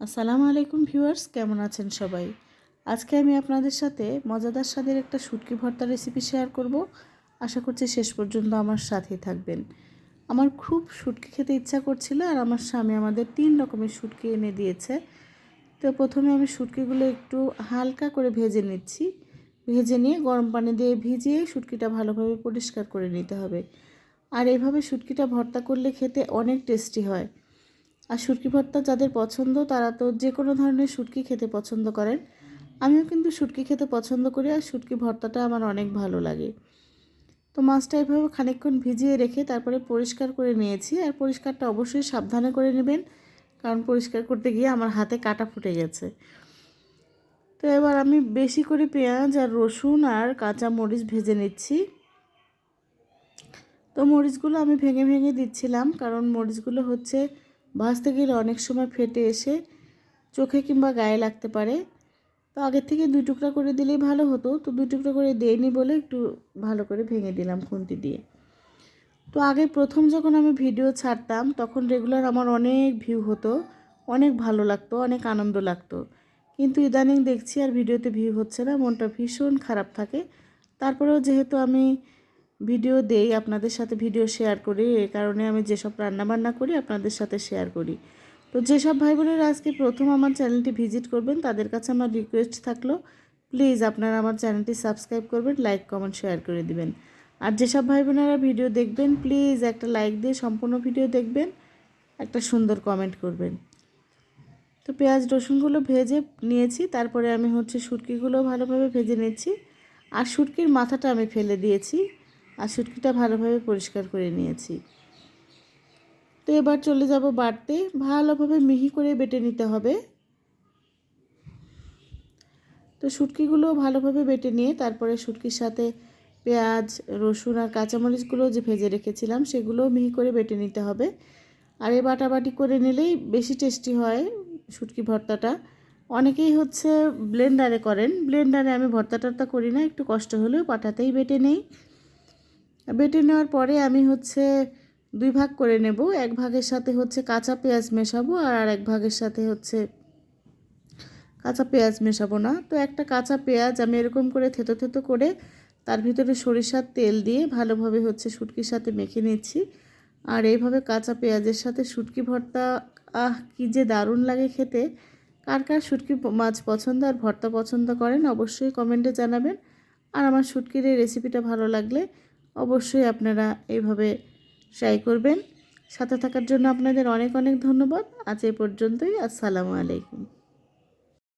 আসসালামু আলাইকুম ভিউয়ার্স, কেমন আছেন সবাই? আজকে আমি আপনাদের সাথে মজাদার স্বাদের একটা শুটকি ভর্তা রেসিপি শেয়ার করব। আশা করছি শেষ পর্যন্ত আমার সাথেই থাকবেন। আমার খুব শুটকি খেতে ইচ্ছা করছিল আর আমার স্বামী আমাদের তিন রকমের শুটকি এনে দিয়েছে। তো প্রথমে আমি শুটকিগুলো একটু হালকা করে ভেজে নিচ্ছি। ভেজে নিয়ে গরম পানি দিয়ে ভিজিয়ে শুটকিটা ভালোভাবে পরিষ্কার করে নিতে হবে। আর এইভাবে শুটকিটা ভর্তা করলে খেতে অনেক টেস্টি হয়। আর শুটকি ভর্তা যাদের পছন্দ, তারা তো যে কোনো ধরনের শুটকি খেতে পছন্দ করেন। আমিও কিন্তু শুটকি খেতে পছন্দ করি আর শুটকি ভর্তাটা আমার অনেক ভালো লাগে। তো মাছটা এভাবে খানিকক্ষণ ভিজিয়ে রেখে তারপরে পরিষ্কার করে নিয়েছি আর পরিষ্কারটা অবশ্যই সাবধানে করে নেবেন, কারণ পরিষ্কার করতে গিয়ে আমার হাতে কাটা ফুটে গেছে। তো এবার আমি বেশি করে পেঁয়াজ আর রসুন আর কাঁচা মরিচ ভেজে নিচ্ছি। তো মরিচগুলো আমি ভেঙে ভেঙে দিচ্ছিলাম, কারণ মরিচগুলো হচ্ছে ভাজতে গেলে অনেক সময় ফেটে এসে চোখে কিংবা গায়ে লাগতে পারে। তো আগের থেকে দুই টুকরা করে দিলেই ভালো হতো। তো দুই টুকরা করে দেয়নি বলে একটু ভালো করে ভেঙে দিলাম খুন্তি দিয়ে। তো আগে প্রথম যখন আমি ভিডিও ছাড়তাম, তখন রেগুলার আমার অনেক ভিউ হতো। অনেক ভালো লাগতো, অনেক আনন্দ লাগতো। কিন্তু ইদানিং দেখছি আর ভিডিওতে ভিউ হচ্ছে না, মনটা ভীষণ খারাপ থাকে। তারপরেও যেহেতু আমি ভিডিও দেই, আপনাদের সাথে ভিডিও শেয়ার করি। এ কারণে আমি যেসব রান্নাবান্না করি, আপনাদের সাথে শেয়ার করি। তো যেসব ভাই বোনেরা আজকে প্রথম আমার চ্যানেলটি ভিজিট করবেন, তাদের কাছে আমার রিকোয়েস্ট থাকল প্লিজ আপনারা আমার চ্যানেলটি সাবস্ক্রাইব করবেন লাইক কমেন্ট শেয়ার করে দিবেন। আর যেসব ভাই বোনেরা ভিডিও দেখবেন প্লিজ একটা লাইক দিয়ে সম্পূর্ণ ভিডিও দেখবেন, একটা সুন্দর কমেন্ট করবেন। তো পেঁয়াজ, রসুনগুলো ভেজে নিয়েছি, তারপরে আমি হচ্ছে শুটকিগুলো ভালোভাবে ভেজে নিচ্ছি। আর শুটকির মাথাটা আমি ফেলে দিয়েছি। আর শুটকিটা ভালোভাবে পরিষ্কার করে নিয়েছি। তো এবার চলে যাব বাড়তে। ভালোভাবে মিহি করে বেটে নিতে হবে। তো শুটকিগুলো ভালোভাবে বেটে নিয়ে তারপরে শুটকির সাথে পেঁয়াজ, রসুন আর কাঁচামরিচগুলো যে ভেজে রেখেছিলাম সেগুলো মিহি করে বেটে নিতে হবে। আর এই বাটাবাটি করে নিলেই বেশি টেস্টি হয় শুটকি ভর্তাটা। অনেকেই হচ্ছে ব্লেন্ডারে করেন। ব্লেন্ডারে আমি ভর্তা টর্তা করি না, একটু কষ্ট হলেও পাটাতেই বেটে নেই। বেটে নেওয়ার পরে আমি হচ্ছে দুই ভাগ করে নেব। এক ভাগের সাথে হচ্ছে কাঁচা পেঁয়াজ মেশাবো আর এক ভাগের সাথে হচ্ছে কাঁচা পেঁয়াজ মেশাবো না। তো একটা কাঁচা পেঁয়াজ আমি এরকম করে থেতো থেতো করে তার ভিতরে সরিষার তেল দিয়ে ভালোভাবে হচ্ছে শুটকির সাথে মেখে নিচ্ছি। আর এইভাবে কাঁচা পেঁয়াজের সাথে শুটকি ভর্তা, আহ, কী যে দারুণ লাগে খেতে। কার কার শুটকি মাছ পছন্দ আর ভর্তা পছন্দ করেন অবশ্যই কমেন্টে জানাবেন। আর আমার শুটকির এই রেসিপিটা ভালো লাগলে অবশ্যই আপনারা এইভাবে ট্রাই করবেন। সাথে থাকার জন্য আপনাদের অনেক অনেক ধন্যবাদ। আজ এ পর্যন্তই। আসসালামু আলাইকুম।